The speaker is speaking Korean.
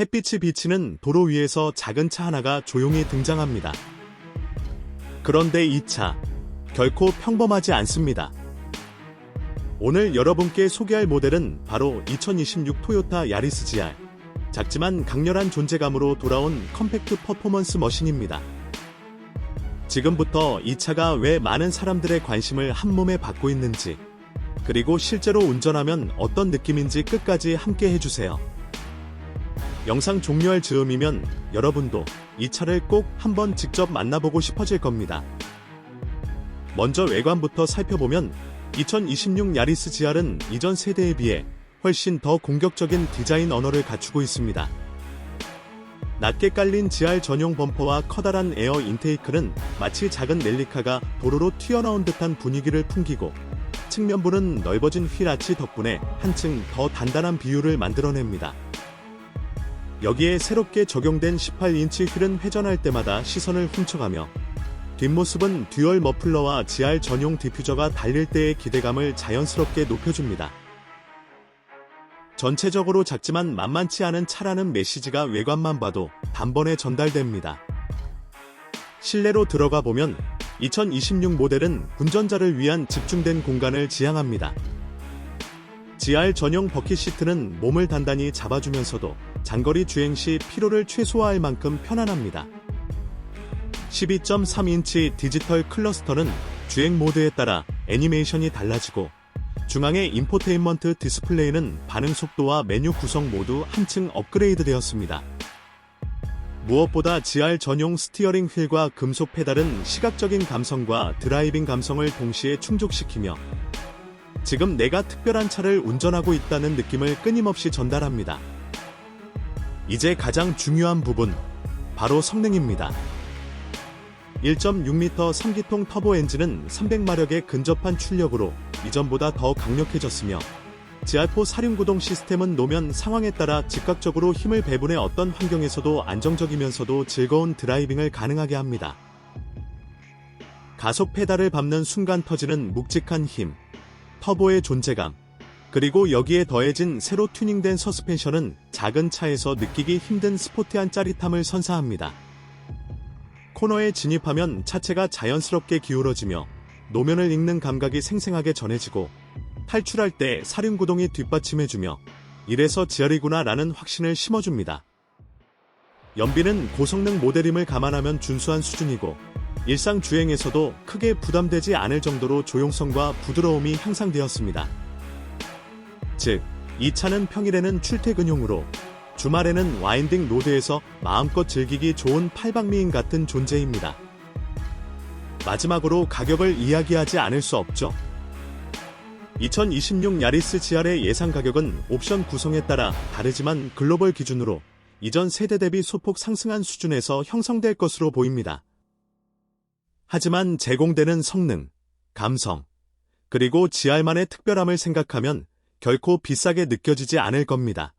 햇빛이 비치는 도로 위에서 작은 차 하나가 조용히 등장합니다. 그런데 이 차, 결코 평범하지 않습니다. 오늘 여러분께 소개할 모델은 바로 2026 토요타 야리스 GR. 작지만 강렬한 존재감으로 돌아온 컴팩트 퍼포먼스 머신입니다. 지금부터 이 차가 왜 많은 사람들의 관심을 한 몸에 받고 있는지, 그리고 실제로 운전하면 어떤 느낌인지 끝까지 함께 해주세요. 영상 종료할 즈음이면 여러분도 이 차를 꼭 한번 직접 만나보고 싶어질 겁니다. 먼저 외관부터 살펴보면 2026 야리스 GR은 이전 세대에 비해 훨씬 더 공격적인 디자인 언어를 갖추고 있습니다. 낮게 깔린 GR 전용 범퍼와 커다란 에어 인테이크는 마치 작은 넬리카가 도로로 튀어나온 듯한 분위기를 풍기고 측면부는 넓어진 휠 아치 덕분에 한층 더 단단한 비율을 만들어냅니다. 여기에 새롭게 적용된 18인치 휠은 회전할 때마다 시선을 훔쳐가며 뒷모습은 듀얼 머플러와 GR 전용 디퓨저가 달릴 때의 기대감을 자연스럽게 높여줍니다. 전체적으로 작지만 만만치 않은 차라는 메시지가 외관만 봐도 단번에 전달됩니다. 실내로 들어가 보면 2026 모델은 운전자를 위한 집중된 공간을 지향합니다. GR 전용 버킷 시트는 몸을 단단히 잡아주면서도 장거리 주행 시 피로를 최소화할 만큼 편안합니다. 12.3인치 디지털 클러스터는 주행 모드에 따라 애니메이션이 달라지고 중앙의 인포테인먼트 디스플레이는 반응 속도와 메뉴 구성 모두 한층 업그레이드 되었습니다. 무엇보다 GR 전용 스티어링 휠과 금속 페달은 시각적인 감성과 드라이빙 감성을 동시에 충족시키며 지금 내가 특별한 차를 운전하고 있다는 느낌을 끊임없이 전달합니다. 이제 가장 중요한 부분, 바로 성능입니다. 1.6m 3기통 터보 엔진은 300마력의 근접한 출력으로 이전보다 더 강력해졌으며 GR4 사륜구동 시스템은 노면 상황에 따라 즉각적으로 힘을 배분해 어떤 환경에서도 안정적이면서도 즐거운 드라이빙을 가능하게 합니다. 가속 페달을 밟는 순간 터지는 묵직한 힘, 터보의 존재감, 그리고 여기에 더해진 새로 튜닝된 서스펜션은 작은 차에서 느끼기 힘든 스포티한 짜릿함을 선사합니다. 코너에 진입하면 차체가 자연스럽게 기울어지며 노면을 읽는 감각이 생생하게 전해지고 탈출할 때 사륜구동이 뒷받침해주며 이래서 지열이구나 라는 확신을 심어줍니다. 연비는 고성능 모델임을 감안하면 준수한 수준이고 일상 주행에서도 크게 부담되지 않을 정도로 조용성과 부드러움이 향상되었습니다. 즉, 이 차는 평일에는 출퇴근용으로 주말에는 와인딩 로드에서 마음껏 즐기기 좋은 팔방미인 같은 존재입니다. 마지막으로 가격을 이야기하지 않을 수 없죠. 2026 야리스 GR의 예상 가격은 옵션 구성에 따라 다르지만 글로벌 기준으로 이전 세대 대비 소폭 상승한 수준에서 형성될 것으로 보입니다. 하지만 제공되는 성능, 감성, 그리고 GR만의 특별함을 생각하면 결코 비싸게 느껴지지 않을 겁니다.